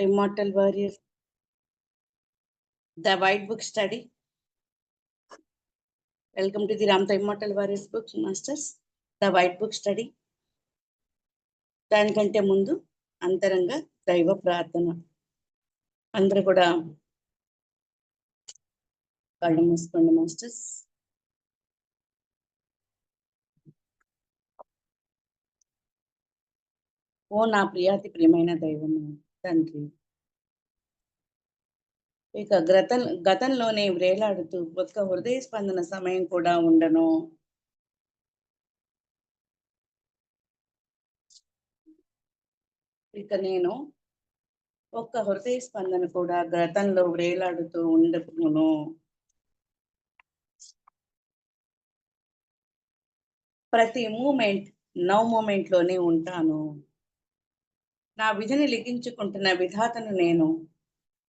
Immortal warrior the white book study welcome to the రామ్త immortal warriors book masters the white book study దానికంటే ముందు అంతరంగ దైవ ప్రార్థన. అందరూ కూడా కళ్ళు మూసుకోండి మాస్టర్స్. ఓ నా ప్రియాతి ప్రియమైన దైవము తండ్రి. ఇక గత గతంలోనే వ్రేలాడుతూ ఒక్క హృదయ స్పందన సమయం కూడా ఉండను. ఇక నేను ఒక్క హృదయ స్పందన కూడా గతంలో వ్రేలాడుతూ ఉండను ప్రతి మూమెంట్ నవ్ మూమెంట్లోనే ఉంటాను. నా విధిని లిఖించుకుంటున్న విధాతను నేను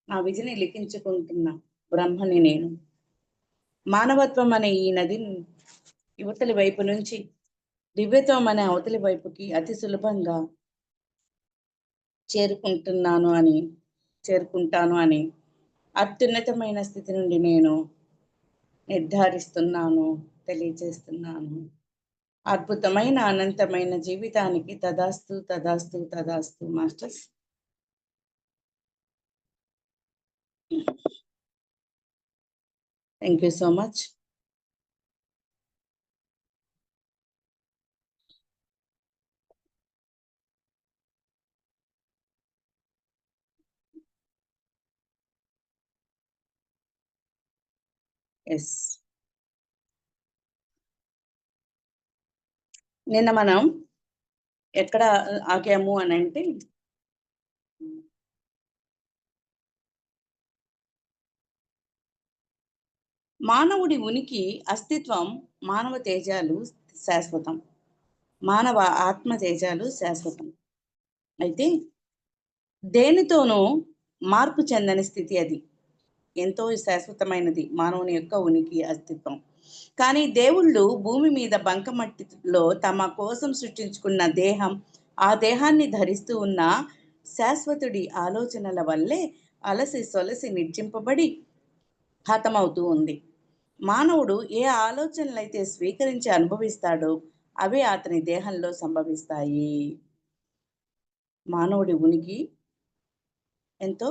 నా విధిని లిఖించుకుంటున్న బ్రహ్మని నేను. మానవత్వం అనే ఈ నదిని యువతలి వైపు నుంచి దివ్యత్వం అనే అవతలి వైపుకి అతి సులభంగా చేరుకుంటున్నాను అని చేరుకుంటాను అని అత్యున్నతమైన స్థితి నుండి నేను నిర్ధారిస్తున్నాను తెలియజేస్తున్నాను. అద్భుతమైన అనంతమైన జీవితానికి తదాస్తు తదాస్తు తదాస్తు masters. Thank you so much yes నిన్న మనం ఎక్కడ ఆగాము అని అంటే మానవుడి ఉనికి అస్తిత్వం మానవ తేజాలు శాశ్వతం. మానవ ఆత్మ తేజాలు శాశ్వతం. అయితే దేనితోనూ మార్పు చెందని స్థితి అది. ఎంతో శాశ్వతమైనది మానవుని యొక్క ఉనికి అస్తిత్వం. కానీ దేవుళ్ళు భూమి మీద బంకమట్టిలో తమ కోసం సృష్టించుకున్న దేహం ఆ దేహాన్ని ధరిస్తూ ఉన్న శాశ్వతుడి ఆలోచనల వల్లే అలసి సొలసి నిర్జింపబడి హతమవుతూ ఉంది. మానవుడు ఏ ఆలోచనలైతే స్వీకరించి అనుభవిస్తాడో అవే అతని దేహంలో సంభవిస్తాయి. మానవుడి ఉనికి ఎంతో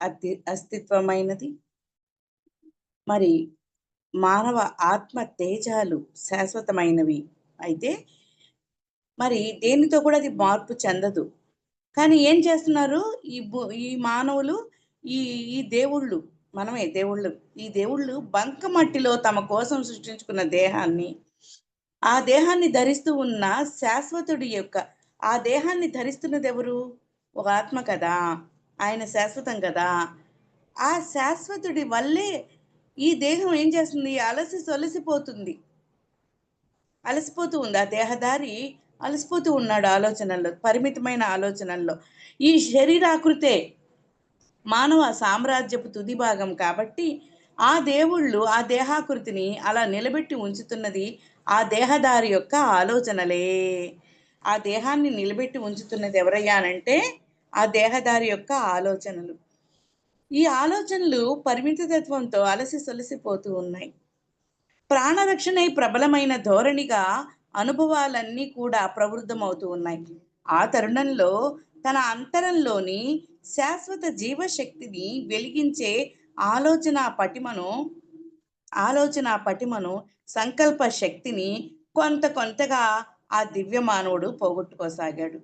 అతి అస్తిత్వమైనది. మరి మానవ ఆత్మ తేజాలు శాశ్వతమైనవి. అయితే మరి దేనితో కూడా అది మార్పు చెందదు. కానీ ఏం చేస్తున్నారు? ఈ ఈ మానవులు ఈ ఈ దేవుళ్ళు మనమే దేవుళ్ళు ఈ దేవుళ్ళు బంకమట్టిలో తమ కోసం సృష్టించుకున్న దేహాన్ని ఆ దేహాన్ని ధరిస్తూ ఉన్న శాశ్వతుడి యొక్క ఆ దేహాన్ని ధరిస్తున్నది ఎవరు? ఒక ఆత్మ కదా. ఆయన శాశ్వతం కదా. ఆ శాశ్వతుడి వల్లే ఈ దేహం ఏం చేస్తుంది? అలసి సొలసిపోతుంది. అలసిపోతూ ఉంది. ఆ దేహదారి అలసిపోతూ ఉన్నాడు ఆలోచనల్లో పరిమితమైన ఆలోచనల్లో. ఈ శరీరాకృతే మానవ సామ్రాజ్యపు తుది భాగం కాబట్టి ఆ దేవుళ్ళు ఆ దేహాకృతిని అలా నిలబెట్టి ఉంచుతున్నది ఆ దేహదారి యొక్క ఆలోచనలే. ఆ దేహాన్ని నిలబెట్టి ఉంచుతున్నది ఎవరయ్యానంటే ఆ దేహదారి యొక్క ఆలోచనలు. ఈ ఆలోచనలు పరిమిత తత్వంతో అలసి సొలసిపోతూ ఉన్నాయి. ప్రాణరక్షణై ప్రబలమైన ధోరణిగా అనుభవాలన్నీ కూడా ప్రవృద్ధమవుతూ ఉన్నాయి. ఆ తరుణంలో తన అంతరంలోని శాశ్వత జీవశక్తిని వెలిగించే ఆలోచన పటిమను ఆలోచన పటిమను సంకల్ప శక్తిని కొంత కొంతగా ఆ దివ్య మానవుడు పోగొట్టుకోసాగాడు.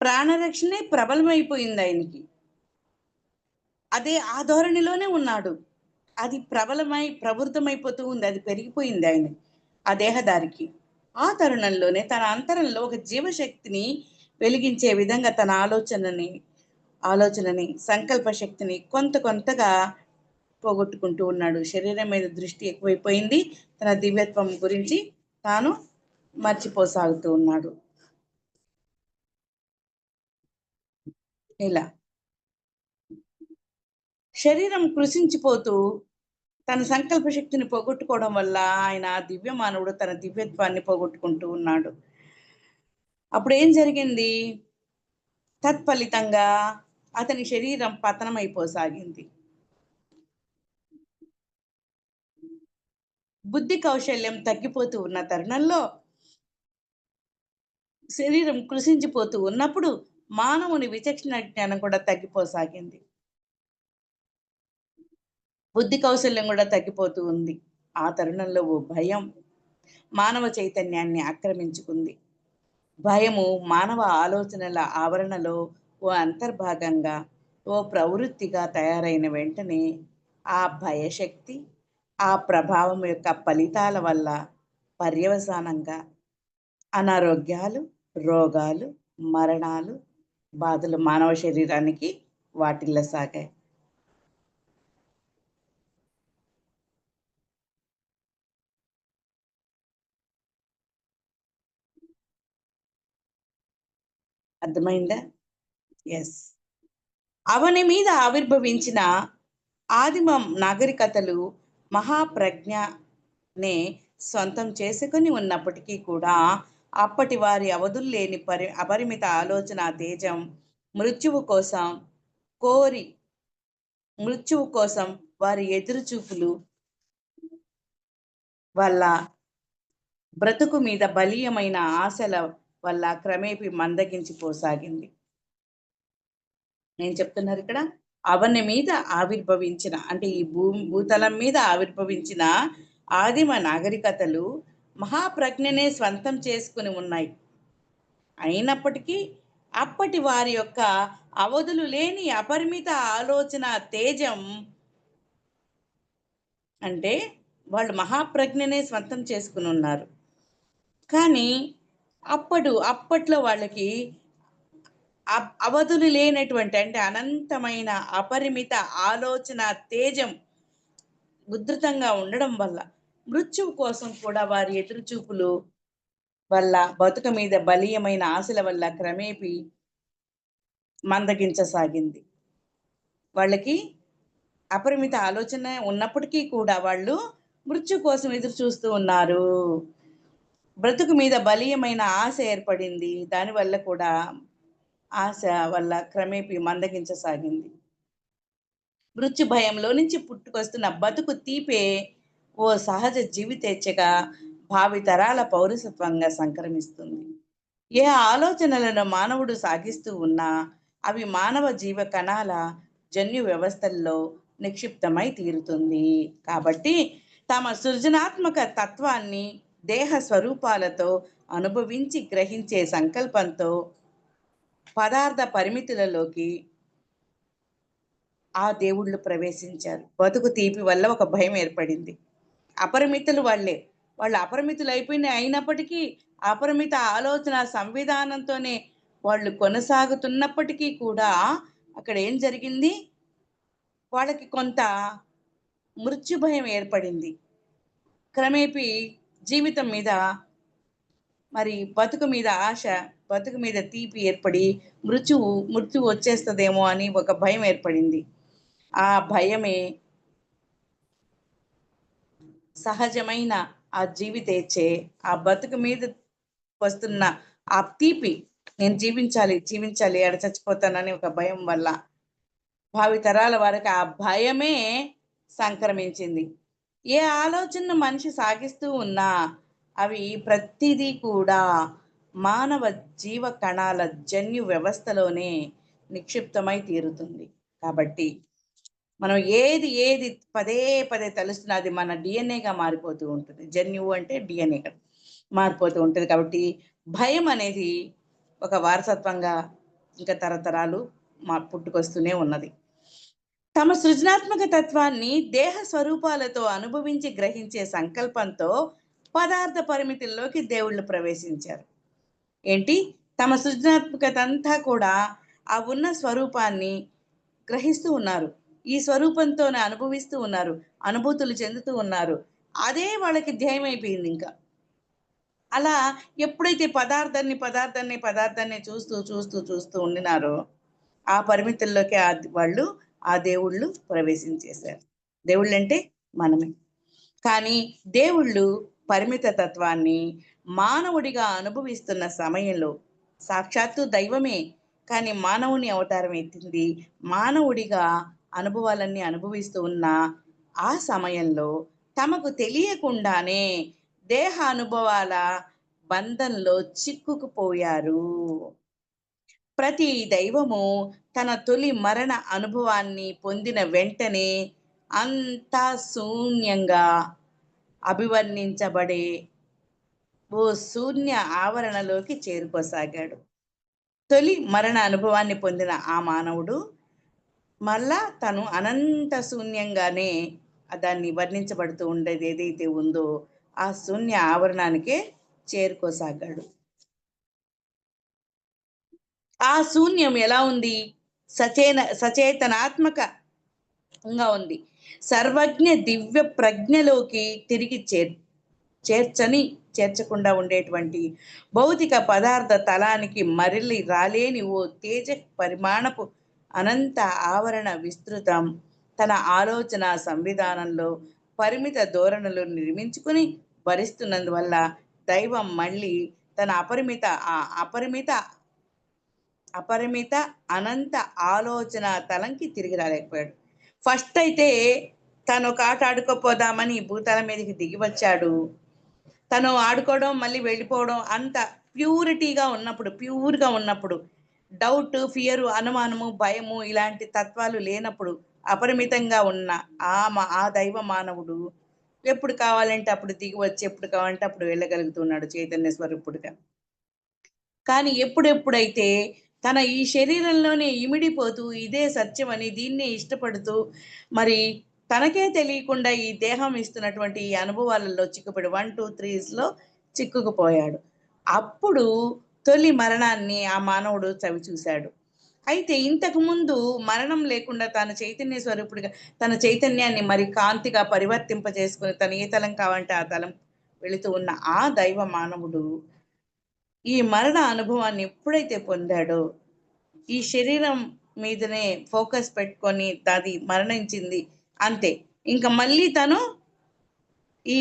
ప్రాణరక్షణే ప్రబలమైపోయింది ఆయనకి. అదే ఆ ధోరణిలోనే ఉన్నాడు. అది ప్రబలమై ప్రవృతమైపోతూ ఉంది. అది పెరిగిపోయింది ఆయన ఆ దేహదారికి. ఆ తరుణంలోనే తన అంతరంలో ఒక జీవశక్తిని వెలిగించే విధంగా తన ఆలోచనని ఆలోచనని సంకల్ప శక్తిని కొంత కొంతగా పోగొట్టుకుంటూ ఉన్నాడు. శరీరం మీద దృష్టి ఎక్కువైపోయింది. తన దివ్యత్వం గురించి తాను మర్చిపోసాగుతూ ఉన్నాడు. ఇలా. శరీరం కృషించిపోతూ తన సంకల్ప శక్తిని పోగొట్టుకోవడం వల్ల ఆయన దివ్య మానవుడు తన దివ్యత్వాన్ని పోగొట్టుకుంటూ ఉన్నాడు. అప్పుడు ఏం జరిగింది? తత్ఫలితంగా అతని శరీరం పతనమైపోసాగింది. బుద్ధి కౌశల్యం తగ్గిపోతూ ఉన్న తరుణంలో శరీరం కృషించిపోతూ ఉన్నప్పుడు మానవుని విచక్షణ జ్ఞానం కూడా తగ్గిపోసాగింది. బుద్ధి కౌశల్యం కూడా తగ్గిపోతూ ఉంది. ఆ తరుణంలో ఓ భయం మానవ చైతన్యాన్ని ఆక్రమించుకుంది. భయము మానవ ఆలోచనల ఆవరణలో ఓ అంతర్భాగంగా ఓ ప్రవృత్తిగా తయారైన వెంటనే ఆ భయశక్తి ఆ ప్రభావం యొక్క ఫలితాల వల్ల పర్యవసానంగా అనారోగ్యాలు రోగాలు మరణాలు బాధలు మానవ శరీరానికి వాటిల్లసాగాయి అర్థమైందా? ఎస్ అవని మీద ఆవిర్భవించిన ఆదిమ నాగరికతలు మహాప్రజ్ఞనే సొంతం చేసుకుని ఉన్నప్పటికీ కూడా అప్పటి వారి అవధులు లేని పరి అపరిమిత ఆలోచన తేజం మృత్యువు కోసం కోరి మృత్యువు కోసం వారి ఎదురుచూపులు వల్ల బ్రతుకు మీద బలీయమైన ఆశల వల్ల క్రమేపీ మందగించిపోసాగింది నేను చెప్తున్నారు ఇక్కడ? అవని మీద ఆవిర్భవించిన అంటే ఈ భూమి భూతలం మీద ఆవిర్భవించిన ఆదిమ నాగరికతలు మహాప్రజ్ఞనే స్వంతం చేసుకుని ఉన్నాయి అయినప్పటికీ అప్పటి వారి యొక్క అవధులు లేని అపరిమిత ఆలోచన తేజం అంటే వాళ్ళు మహాప్రజ్ఞనే స్వంతం చేసుకుని ఉన్నారు. కానీ అప్పుడు అప్పట్లో వాళ్ళకి అవధులు లేనటువంటి అంటే అనంతమైన అపరిమిత ఆలోచన తేజం ఉధృతంగా ఉండడం వల్ల మృత్యువు కోసం కూడా వారి ఎదురుచూపులు వల్ల బతుక మీద బలీయమైన ఆశల వల్ల క్రమేపీ మందగించసాగింది. వాళ్ళకి అపరిమిత ఆలోచన ఉన్నప్పటికీ కూడా వాళ్ళు మృత్యు కోసం ఎదురు చూస్తూ ఉన్నారు. బ్రతుకు మీద బలీయమైన ఆశ ఏర్పడింది. దానివల్ల కూడా ఆశ వల్ల క్రమేపీ మందగించసాగింది. మృత్యు భయంలో నుంచి పుట్టుకొస్తున్న బతుకు తీపే ఓ సహజ జీవితేచ్ఛగా భావితరాల పౌరసత్వంగా సంక్రమిస్తుంది. ఏ ఆలోచనలను మానవుడు సాగిస్తూ ఉన్నా అవి మానవ జీవ కణాల జన్యు వ్యవస్థల్లో నిక్షిప్తమై తీరుతుంది. కాబట్టి తమ సృజనాత్మక తత్వాన్ని దేహ స్వరూపాలతో అనుభవించి గ్రహించే సంకల్పంతో పదార్థ పరిమితులలోకి ఆ దేవుళ్ళు ప్రవేశించారు. బతుకు తీపి వల్ల ఒక భయం ఏర్పడింది. అపరిమితులు వాళ్ళే. వాళ్ళు అపరిమితులు అయిపోయినాయి అయినప్పటికీ అపరిమిత ఆలోచన సంవిధానంతోనే వాళ్ళు కొనసాగుతున్నప్పటికీ కూడా అక్కడ ఏం జరిగింది? వాళ్ళకి కొంత మృత్యు భయం ఏర్పడింది. క్రమేపీ జీవితం మీద మరి బతుకు మీద ఆశ బతుకు మీద తీపి ఏర్పడి మృత్యువు మృత్యువు వచ్చేస్తుందేమో అని ఒక భయం ఏర్పడింది. ఆ భయమే సహజమైన ఆ జీవితేచ్చే ఆ బతుకు మీద వస్తున్న ఆ తీపి నేను జీవించాలి జీవించాలి ఎడ చచ్చిపోతానని ఒక భయం వల్ల భావితరాల వారికి ఆ భయమే సంక్రమించింది. ఏ ఆలోచనను మనిషి సాగిస్తూ ఉన్నా అవి ప్రతిదీ కూడా మానవ జీవ కణాల జన్యు వ్యవస్థలోనే నిక్షిప్తమై తీరుతుంది. కాబట్టి మనం ఏది ఏది పదే పదే తలుస్తున్నా అది మన డిఎన్ఏగా మారిపోతూ ఉంటుంది. జన్యువు అంటే డిఎన్ఏ మారిపోతూ ఉంటుంది కాబట్టి భయం అనేది ఒక వారసత్వంగా ఇంకా తరతరాలు మా పుట్టుకొస్తూనే ఉన్నది. తమ సృజనాత్మక తత్వాన్ని దేహ స్వరూపాలతో అనుభవించి గ్రహించే సంకల్పంతో పదార్థ పరిమితుల్లోకి దేవుళ్ళు ప్రవేశించారు. ఏంటి? తమ సృజనాత్మకత అంతా కూడా ఆ ఉన్న స్వరూపాన్ని గ్రహిస్తూ ఉన్నారు. ఈ స్వరూపంతోనే అనుభవిస్తూ ఉన్నారు అనుభూతులు చెందుతూ ఉన్నారు. అదే వాళ్ళకి ధ్యేయం అయిపోయింది ఇంకా. అలా ఎప్పుడైతే పదార్థాన్ని పదార్థాన్ని పదార్థాన్ని చూస్తూ చూస్తూ చూస్తూ ఉండినారో ఆ పరిమితుల్లోకి ఆ వాళ్ళు ఆ దేవుళ్ళు ప్రవేశించేశారు. దేవుళ్ళు అంటే మనమే. కానీ దేవుళ్ళు పరిమిత తత్వాన్ని మానవుడిగా అనుభవిస్తున్న సమయంలో సాక్షాత్తు దైవమే కానీ మానవుని అవతారం ఎత్తింది మానవుడిగా అనుభవాలన్నీ అనుభవిస్తూ ఉన్న ఆ సమయంలో తమకు తెలియకుండానే దేహ అనుభవాల బంధంలో చిక్కుకుపోయారు. ప్రతి దైవము తన తొలి మరణ అనుభవాన్ని పొందిన వెంటనే అంతా శూన్యంగా అభివర్ణించబడే ఓ శూన్య ఆవరణలోకి చేరుకోసాగాడు. తొలి మరణ అనుభవాన్ని పొందిన ఆ మానవుడు మళ్ళా తను అనంత శూన్యంగానే దాన్ని వర్ణించబడుతూ ఉండేది ఏదైతే ఉందో ఆ శూన్య ఆవరణానికే చేరుకోసాగాడు. ఆ శూన్యం ఎలా ఉంది? సచేన సచేతనాత్మకంగా ఉంది. సర్వజ్ఞ దివ్య ప్రజ్ఞలోకి తిరిగి చేర్ చేర్చని చేర్చకుండా ఉండేటువంటి భౌతిక పదార్థ తలానికి మరలి రాలేని ఓ తేజ పరిమాణపు అనంత ఆవరణ విస్తృతం. తన ఆలోచన సంవిధానంలో పరిమిత ధోరణులు నిర్మించుకుని భరిస్తున్నందువల్ల దైవం మళ్ళీ తన అపరిమిత ఆ అపరిమిత అపరిమిత అనంత ఆలోచన తలంకి తిరిగి రాలేకపోయాడు. ఫస్ట్ అయితే తను ఒక ఆట ఆడుకోపోదామని భూతల మీదకి దిగి వచ్చాడు. తను ఆడుకోవడం మళ్ళీ వెళ్ళిపోవడం అంత ప్యూరిటీగా ఉన్నప్పుడు ప్యూర్గా ఉన్నప్పుడు డౌట్ ఫియర్ అనుమానము భయము ఇలాంటి తత్వాలు లేనప్పుడు అపరిమితంగా ఉన్న ఆ మా- ఆ దైవ మానవుడు ఎప్పుడు కావాలంటే అప్పుడు దిగి వచ్చి ఎప్పుడు కావాలంటే అప్పుడు వెళ్ళగలుగుతున్నాడు చైతన్య స్వరూపుడుగా. కానీ ఎప్పుడెప్పుడైతే తన ఈ శరీరంలోనే ఇమిడిపోతూ ఇదే సత్యమని దీన్నే ఇష్టపడుతూ మరి తనకే తెలియకుండా ఈ దేహం ఇస్తున్నటువంటి ఈ అనుభవాలలో చిక్కుపడి వన్ టూ త్రీస్లో చిక్కుకుపోయాడు. అప్పుడు తొలి మరణాన్ని ఆ మానవుడు చవి చూశాడు. అయితే ఇంతకు ముందు మరణం లేకుండా తన చైతన్య స్వరూపుడిగా తన చైతన్యాన్ని మరి కాంతిగా పరివర్తింపజేసుకుని తను ఏ తలం కావంటే ఆ తలం వెళుతూ ఉన్న ఆ దైవ మానవుడు ఈ మరణ అనుభవాన్ని ఎప్పుడైతే పొందాడో ఈ శరీరం మీదనే ఫోకస్ పెట్టుకొని అది మరణించింది అంతే. ఇంకా మళ్ళీ తను ఈ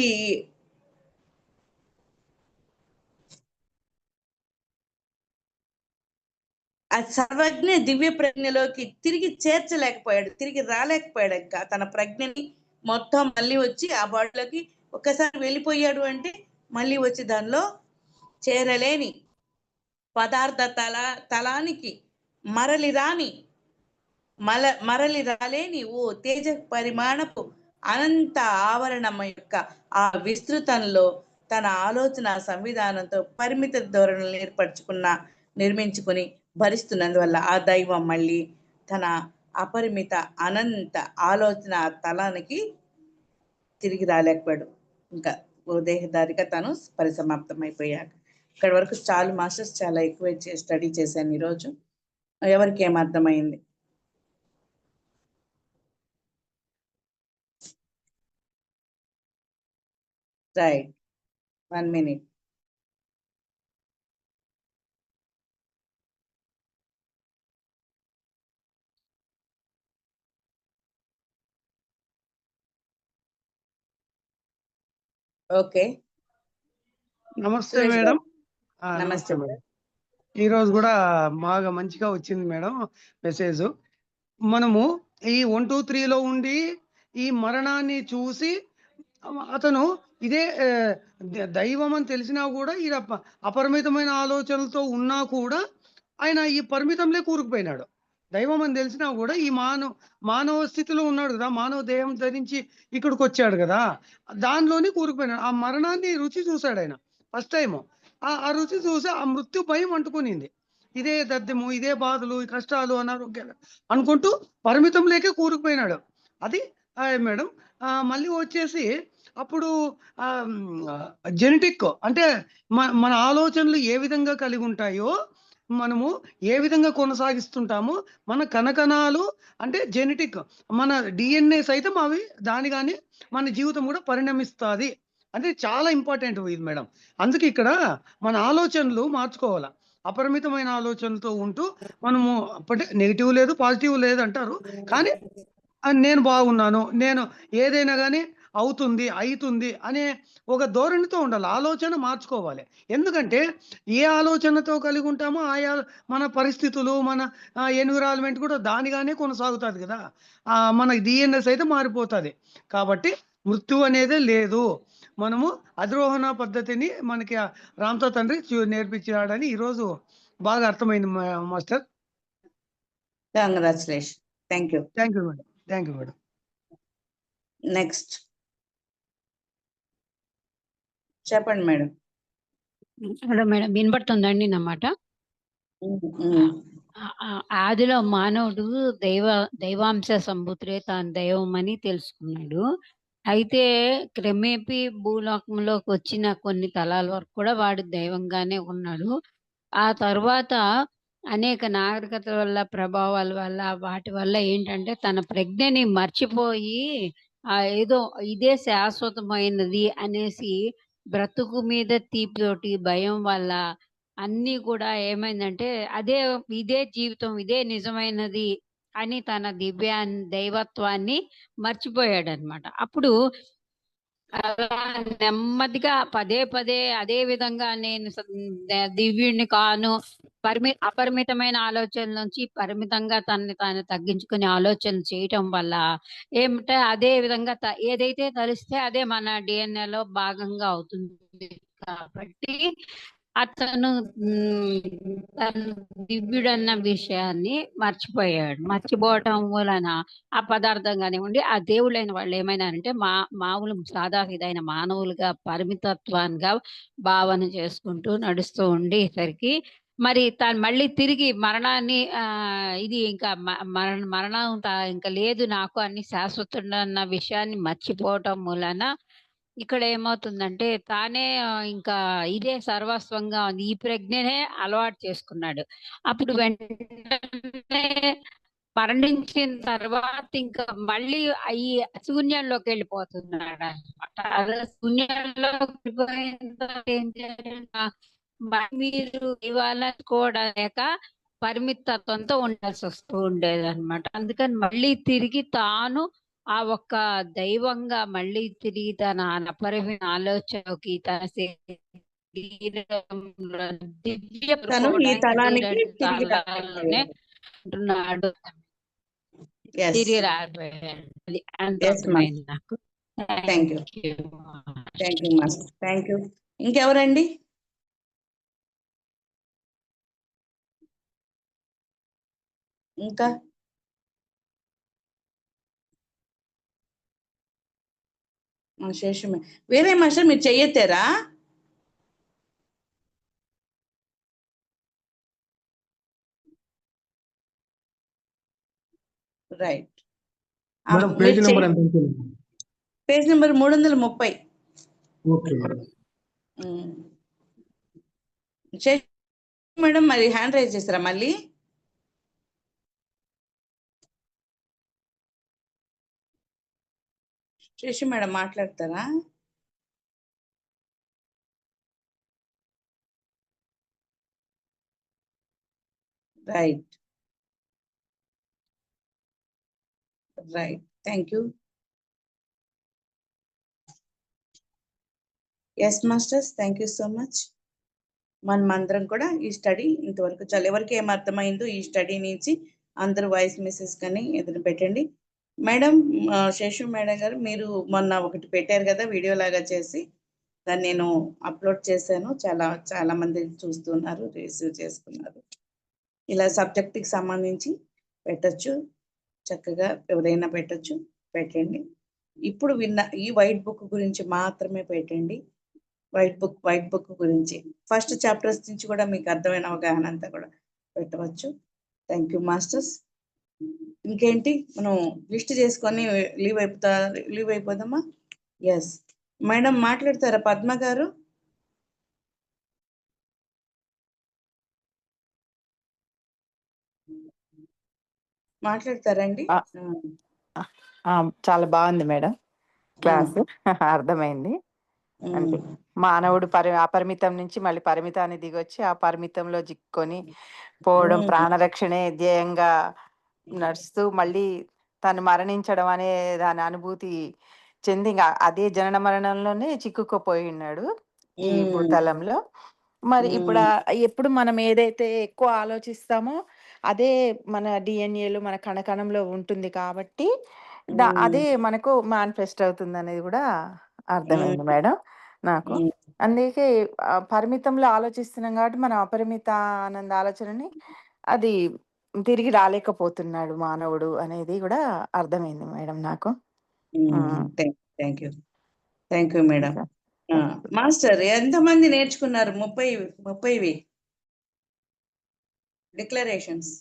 ఆ సర్వజ్ఞ దివ్య ప్రజ్ఞలోకి తిరిగి చేర్చలేకపోయాడు తిరిగి రాలేకపోయాడు. ఇంకా తన ప్రజ్ఞని మొత్తం మళ్ళీ వచ్చి ఆ బాడీలోకి ఒక్కసారి వెళ్ళిపోయాడు అంటే మళ్ళీ వచ్చి దానిలో చేరలేని పదార్థ తల తలానికి మరలి రాని మల మరలి రాలేని ఓ తేజ పరిమాణపు అనంత ఆవరణం యొక్క ఆ విస్తృతంలో తన ఆలోచన సంవిధానంతో పరిమిత ధోరణులు ఏర్పరచుకున్న నిర్మించుకుని భరిస్తున్నందువల్ల ఆ దైవం మళ్ళీ తన అపరిమిత అనంత ఆలోచన తలానికి తిరిగి రాలేకపోయాడు. ఇంకా ఉదయదారిగా దేహదారిగా తను పరిసమాప్తం అయిపోయాక ఇక్కడ వరకు చాలు మాస్టర్స్ చాలా ఎక్కువ స్టడీ చేశాను ఈరోజు. ఎవరికి ఏం అర్థమైంది? రైట్. One minute. ఓకే. నమస్తే మేడం. నమస్తే మేడం. ఈ రోజు కూడా బాగా మంచిగా వచ్చింది మేడం మెసేజ్. మనము ఈ వన్ టూ త్రీలో ఉండి ఈ మరణాన్ని చూసి అతను ఇదే దైవం అని తెలిసినా కూడా ఈ అప- అపరిమితమైన ఆలోచనలతో ఉన్నా కూడా ఆయన ఈ పరిమితంలో కూరుకుపోయినాడు. దైవం అని తెలిసినా కూడా ఈ మానవ మానవ స్థితిలో ఉన్నాడు కదా మానవ దేహం ధరించి ఇక్కడికి వచ్చాడు కదా దానిలోనే కూరుకుపోయినాడు. ఆ మరణాన్ని రుచి చూశాడు ఆయన. ఫస్ట్ టైం ఆ రుచి చూసి ఆ మృత్యు భయం అంటుకునింది. ఇదే దద్దెము ఇదే బాధలు కష్టాలు అనారోగ్యాలు అనుకుంటూ పరిమితంలోకే కూరుకుపోయినాడు. అది మేడం మళ్ళీ వచ్చేసి అప్పుడు జెనెటిక్ అంటే మన ఆలోచనలు ఏ విధంగా కలిగి ఉంటాయో మనము ఏ విధంగా కొనసాగిస్తుంటామో మన కనకణాలు అంటే జెనెటిక్ మన డిఎన్ఏ సైతం అవి దానిగానే మన జీవితం కూడా పరిణమిస్తుంది. అంటే చాలా ఇంపార్టెంట్ ఇది మేడం. అందుకే ఇక్కడ మన ఆలోచనలు మార్చుకోవాలి. అపరిమితమైన ఆలోచనలతో ఉంటూ మనము అంటే నెగిటివ్ లేదు పాజిటివ్ లేదు అంటారు. కానీ నేను బాగున్నాను. నేను ఏదైనా కానీ అవుతుంది అవుతుంది అనే ఒక ధోరణితో ఉండాలి. ఆలోచన మార్చుకోవాలి. ఎందుకంటే ఏ ఆలోచనతో కలిగి ఉంటామో ఆయా మన పరిస్థితులు మన ఎన్విరాన్మెంట్ కూడా దానిగానే కొనసాగుతుంది కదా. మన డిఎన్ఎస్ అయితే మారిపోతుంది. కాబట్టి మృత్యు అనేదే లేదు. మనము అధిరోహణ పద్ధతిని మనకి రామ్తో తండ్రి నేర్పించాడని ఈరోజు బాగా అర్థమైంది మా- master. Congratulation thank you thank you madam thank you madam next చెప్పండి మేడం. హలో మేడం వినపడుతుందండి నా మాట? ఆదిలో మానవుడు దైవ దైవాంశ సంభూతుడే తాను దైవం అని తెలుసుకున్నాడు. అయితే క్రమేపీ భూలోకంలోకి వచ్చిన కొన్ని తలాల వరకు కూడా వాడు దైవంగానే ఉన్నాడు. ఆ తర్వాత అనేక నాగరికతల వల్ల ప్రభావాల వల్ల వాటి వల్ల ఏంటంటే తన ప్రజ్ఞని మర్చిపోయి ఆ ఏదో ఇదే శాశ్వతమైనది అనేసి బ్రతుకు మీద తీపితోటి భయం వల్ల అన్నీ కూడా ఏమైందంటే అదే ఇదే జీవితం ఇదే నిజమైనది అని తన దివ్యా దైవత్వాన్ని మర్చిపోయాడనమాట. అప్పుడు అలా నెమ్మదిగా పదే పదే అదే విధంగా నేను దివ్యుణ్ణి దివ్యుడిని కాను పరిమి అపరిమితమైన ఆలోచనల నుంచి పరిమితంగా తనని తాను తగ్గించుకునే ఆలోచనలు చేయటం వల్ల ఏమిటో అదే విధంగా ఏదైతే తలిస్తే అదే మన డిఎన్ఏలో భాగంగా అవుతుంది. కాబట్టి అతను తను దివ్యుడన్న విషయాన్ని మర్చిపోయాడు. మర్చిపోవటం వలన ఆ పదార్థం కానివ్వండి ఆ దేవుడైన వాళ్ళు ఏమైనారంటే మా మామూలు సాదాసీదైన మానవులుగా పరిమితత్వాన్గా భావన చేసుకుంటూ నడుస్తూ ఉండేసరికి మరి తాను మళ్ళీ తిరిగి మరణాన్ని ఆ ఇది ఇంకా మ- మరణ మరణం ఇంకా లేదు నాకు అన్ని శాశ్వతుడన్న విషయాన్ని మర్చిపోవటం మూలన ఇక్కడ ఏమవుతుందంటే తానే ఇంకా ఇదే సర్వస్వంగా ఉంది. ఈ ప్రజ్ఞనే అలవాటు చేసుకున్నాడు. అప్పుడు వెంటనే మరణించిన తర్వాత ఇంకా మళ్ళీ ఈ శూన్యంలోకి వెళ్ళిపోతున్నాడు అనమాట అలా శూన్యంలో ఏం మరి మీరు ఇవాళ కూడా లేక పరిమితత్వంతో ఉండాల్సి వస్తూ ఉండేది అనమాట అందుకని మళ్ళీ తిరిగి తాను ఆ ఒక్క దైవంగా మళ్ళీ తిరిగి తన అపరిమిత ఆలోచనకి తన తలాలనే తిరిగి రాబోయాడు. అర్థమైంది నాకు. Thank you master thank you ఇంకెవరండి? ఇంకా? శేషమే. వేరే మాస్టర్ మీరు చెయ్యెత్తారా? రైట్ పేజ్ నెంబర్ మూడు. వందల ముప్పై మేడం మరి హ్యాండ్ రైజ్ చేస్తారా మళ్ళీ? శేషి మేడం మాట్లాడతారా? Right. Right. Thank you. Yes masters thank you so much. మనం అందరం కూడా ఈ స్టడీ ఇంతవరకు చాలా ఎవరికి ఏం అర్థమైందో ఈ స్టడీ నుంచి అందరూ వాయిస్ మెసేజ్ కానీ ఎదురు పెట్టండి. మేడం శేషు మేడం గారు మీరు మొన్న ఒకటి పెట్టారు కదా వీడియో లాగా చేసి. దాన్ని నేను అప్లోడ్ చేశాను. చాలా చాలా మంది చూస్తున్నారు రిసీవ్ చేసుకున్నారు. ఇలా సబ్జెక్ట్కి సంబంధించి పెట్టచ్చు. చక్కగా ఎవరైనా పెట్టచ్చు పెట్టండి. ఇప్పుడు విన్న ఈ వైట్ బుక్ గురించి మాత్రమే పెట్టండి. వైట్ బుక్ వైట్ బుక్ గురించి. ఫస్ట్ చాప్టర్స్ నుంచి కూడా మీకు అర్థమైన అవగాహన అంతా కూడా పెట్టవచ్చు. Thank you masters. ఇంకేంటి? మనం లిస్ట్ చేసుకొని లీవ్ అయిపోతా లీవ్ అయిపోదామా? ఎస్ మేడం మాట్లాడతారా? పద్మ గారు? మాట్లాడతారండి చాలా బాగుంది మేడం. క్లాస్. అర్థమైంది. మానవుడు పరి అపరిమితం నుంచి మళ్ళీ పరిమితాన్ని దిగొచ్చి ఆ పరిమితంలో చిక్కుకొని పోవడం ప్రాణరక్షణే ధ్యేయంగా నడుస్తూ మళ్ళీ తను మరణించడం అనే దాని అనుభూతి చెంది ఇంకా అదే జనన మరణంలోనే చిక్కుకుపోయి ఉన్నాడు ఈ భూతలంలో. మరి ఇప్పుడు ఎప్పుడు మనం ఏదైతే ఎక్కువ ఆలోచిస్తామో అదే మన డిఎన్ఏలో మన కణకణంలో ఉంటుంది కాబట్టి అదే మనకు మేనిఫెస్ట్ అవుతుంది అనేది కూడా అర్థమైంది మేడం నాకు. అందుకే పరిమితంలో ఆలోచిస్తున్నాం కాబట్టి మనం అపరిమిత ఆనంద ఆలోచనని అది తిరిగి రాలేకపోతున్నాడు మానవుడు అనేది కూడా అర్థమైంది మేడం నాకు. Thank you thank you. Madam. Master ఎంతమంది నేర్చుకున్నారు? ముప్పై ముప్పైవి. డిక్లరేషన్స్.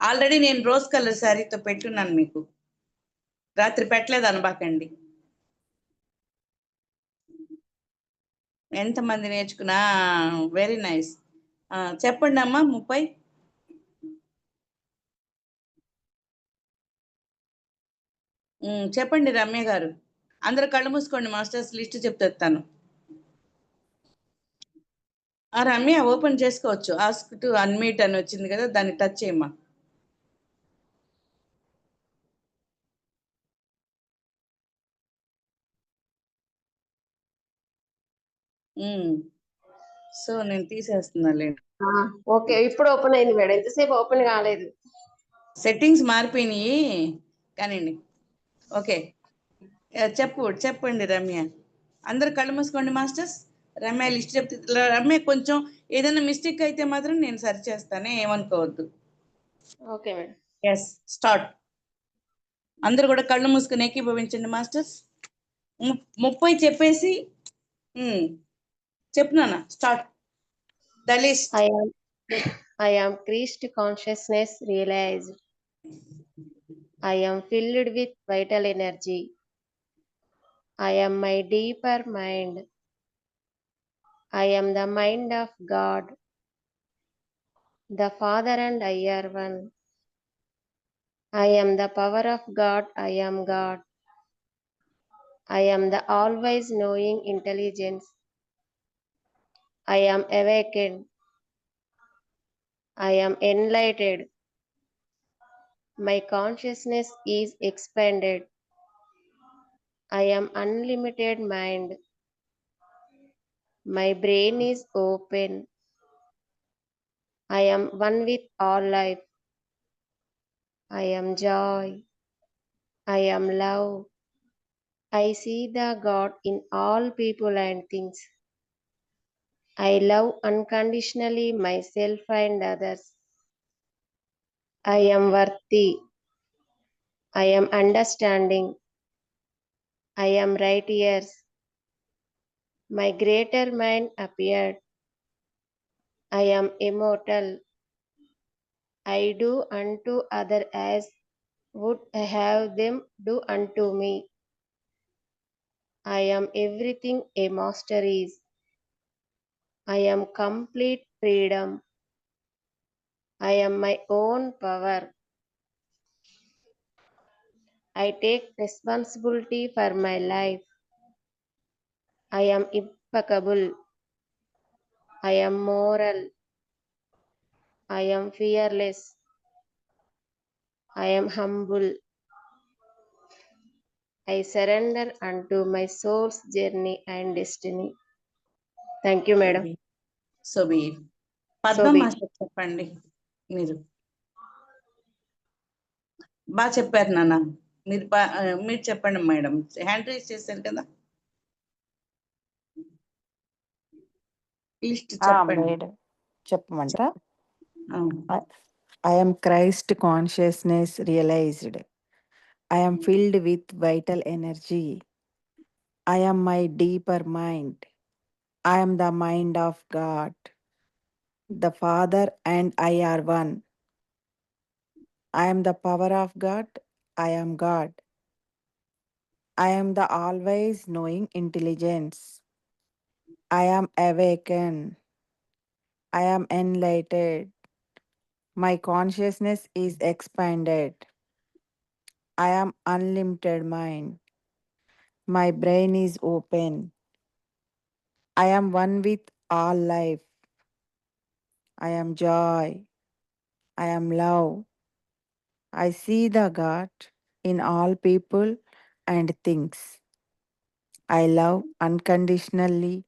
ఆల్రెడీ నేను రోజ్ కలర్ శారీతో పెట్టున్నాను మీకు. రాత్రి పెట్టలేదు అనబాకండి. ఎంతమంది నేర్చుకున్నా? Very nice. చెప్పండి అమ్మా ముప్పై. చెప్పండి రమ్య గారు. అందరు కళ్ళు మూసుకోండి మాస్టర్స్ లిస్ట్ చెప్తాను ఆ రమ్య ఓపెన్ చేసుకోవచ్చు. ఆస్క్ టు అన్మీట్ అని వచ్చింది కదా దాన్ని టచ్ చేయమ్మా. సో నేను తీసేస్తున్నాలే ఆ, ఓకే ఇప్పుడు ఓపెన్ అయింది మేడం. ఎంతసేపు ఓపెన్ కాలేదు. సెట్టింగ్స్ మారిపోయినాయి. కానివ్వండి. ఓకే. చెప్పు చెప్పండి రమ్య. అందరు కళ్ళు మూసుకోండి మాస్టర్స్. రమ్య లిస్ట్ చెప్తే రమ్య కొంచెం ఏదైనా మిస్టేక్ అయితే మాత్రం నేను సరి చేస్తానే ఏమనుకోవద్దు. Okay madam. ఎస్ స్టార్ట్ అందరు కూడా కళ్ళు మూసుకుని ఏకీభవించండి మాస్టర్స్. ముప్పై చెప్పేసి ఉమ్, చెప్పు నాన్న start the list I am I am Christ consciousness realized. I am filled with vital energy. I am my deeper mind. I am the mind of God. The Father and I are one. I am the power of God. I am God. I am the always knowing intelligence. I am awakened. I am enlightened. My consciousness is expanded. I am unlimited mind. My brain is open. I am one with all life. I am joy. I am love. I see the God in all people and things. I love unconditionally myself and others. I am worthy. I am understanding. I am right ears. My greater mind appeared. I am immortal. I do unto other as would have them do unto me. I am everything a master is. I am complete freedom. I am my own power. I take responsibility for my life. I am impeccable. I am moral. I am fearless. I am humble. I surrender unto my soul's journey and destiny. Thank you, madam. Sobi Padma Sobi. Master చెప్పండి మీరు. బాగా చెప్పారు నాన్న. మీరు మీరు చెప్పండి madam. Hand raise చేశారు కదా? చెప్పమంటారా I am Christ consciousness realised. I am filled with vital energy. I am my deeper mind. I am the mind of God. The Father and I are one. I am the power of God. I am God. I am the always knowing intelligence. I am awakened. I am enlightened. My consciousness is expanded. I am unlimited mind. My brain is open. I am one with all life. I am joy. I am love. I see the God in all people and things. I love unconditionally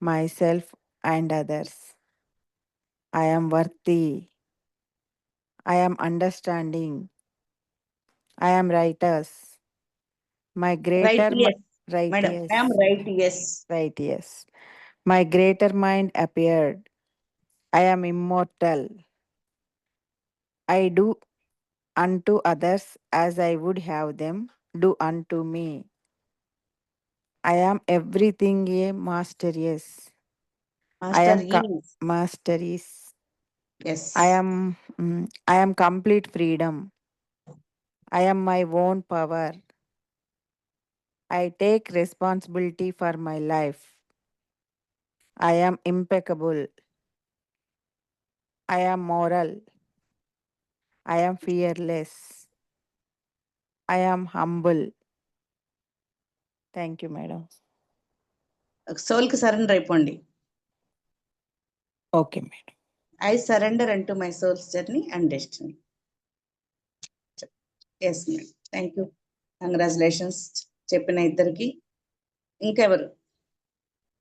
myself and others. I am worthy. I am understanding. I am righteous. My greater Right, yes. Madam, I am right, yes. right yes. My greater mind appeared. I am immortal. I do unto others as I would have them do unto me. I am everything a master, yes. Master I am is. master is. Yes. I am mm, I am complete freedom. I am my own power. I take responsibility for my life. I am impeccable. I am moral. I am fearless. I am humble. Thank you, madam. సోల్కి surrender అయిపోండి Okay, madam. I surrender అంటూ my soul's journey and destiny yes madam thank you congratulations చెప్పిన ఇద్దరికి ఇంకెవరు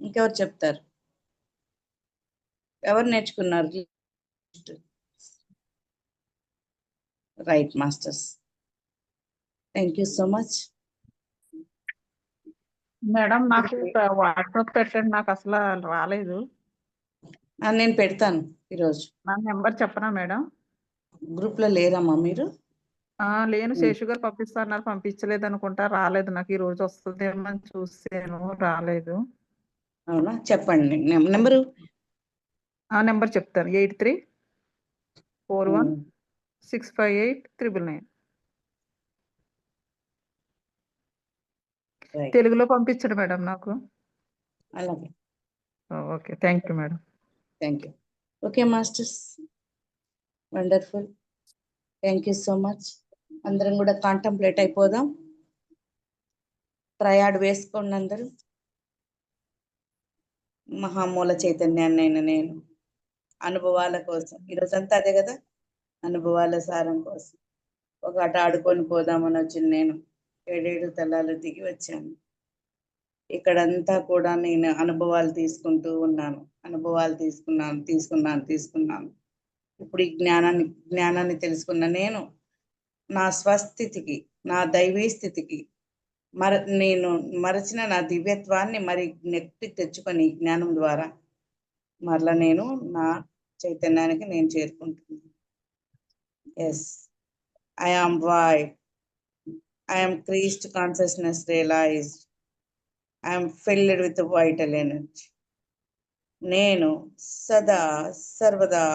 ఇంకెవరు చెప్తారు ఎవరు నేర్చుకున్నారు right masters thank you so much madam నాకు వాట్సాప్ పెట్టండి నాకు అసలు రాలేదు. నేను పెడతాను ఈరోజు. నా నెంబర్ చెప్పనా మేడం? గ్రూప్లో లేరమ్మా మీరు? లేను. శేషు గారు పంపిస్తున్నారు పంపించలేదు అనుకుంటా రాలేదు. నాకు ఈ రోజు వస్తుందేమో అని చూసాను రాలేదు. అవునా? చెప్పండి. నెంబరు? ఆ నెంబర్ చెప్తాను. Eight three four one six five eight triple nine. తెలుగులో పంపించండి మేడం నాకు. అలాగే. Okay thank you madam thank you okay masters wonderful thank you so much అందరం కూడా కాంటంప్లేట్ అయిపోదాం. ప్రయాడ్ వేసుకోండి అందరూ. మహామూల చైతన్యాన్ని అయిన నేను. అనుభవాల కోసం. ఈరోజంతా అదే కదా? అనుభవాల సారం కోసం. ఒక ఆట ఆడుకొని పోదామని వచ్చిన నేను ఏడేడు తలాలు దిగి వచ్చాను. ఇక్కడంతా కూడా నేను అనుభవాలు తీసుకుంటూ ఉన్నాను. అనుభవాలు తీసుకున్నాను తీసుకున్నాను తీసుకున్నాను. ఇప్పుడు ఈ జ్ఞానాన్ని జ్ఞానాన్ని తెలుసుకున్న నేను నా స్వస్థితికి నా దైవీ స్థితికి మర నేను మరచిన నా దివ్యత్వాన్ని మరి నెట్టి తెచ్చుకొని జ్ఞానం ద్వారా మరలా నేను నా చైతన్యానికి నేను చేరుకుంటున్నాను. Yes I am why I am Christ consciousness realised I am filled with vital energy నేను సదా సర్వదా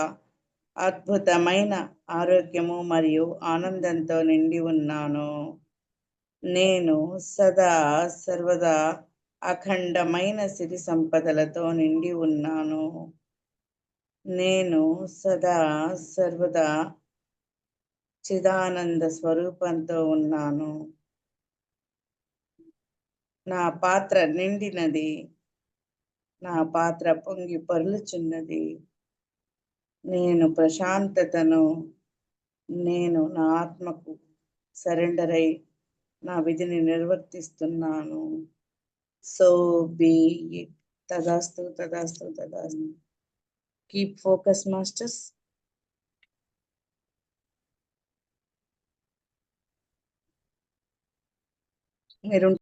అద్భుతమైన ఆరోగ్యము మరియు ఆనందంతో నిండి ఉన్నాను. నేను సదా సర్వదా అఖండమైన సిరి సంపదలతో నిండి ఉన్నాను. నేను సదా సర్వదా చిదానంద స్వరూపంతో ఉన్నాను. నా పాత్ర నిండినది. నా పాత్ర పొంగి పరులుచున్నది. నేను ప్రశాంతతను నేను నా ఆత్మకు సరెండర్ అయి నా విధిని నిర్వర్తిస్తున్నాను. So be it. Tadastu, tadastu, tadastu. Keep focus, masters. I don't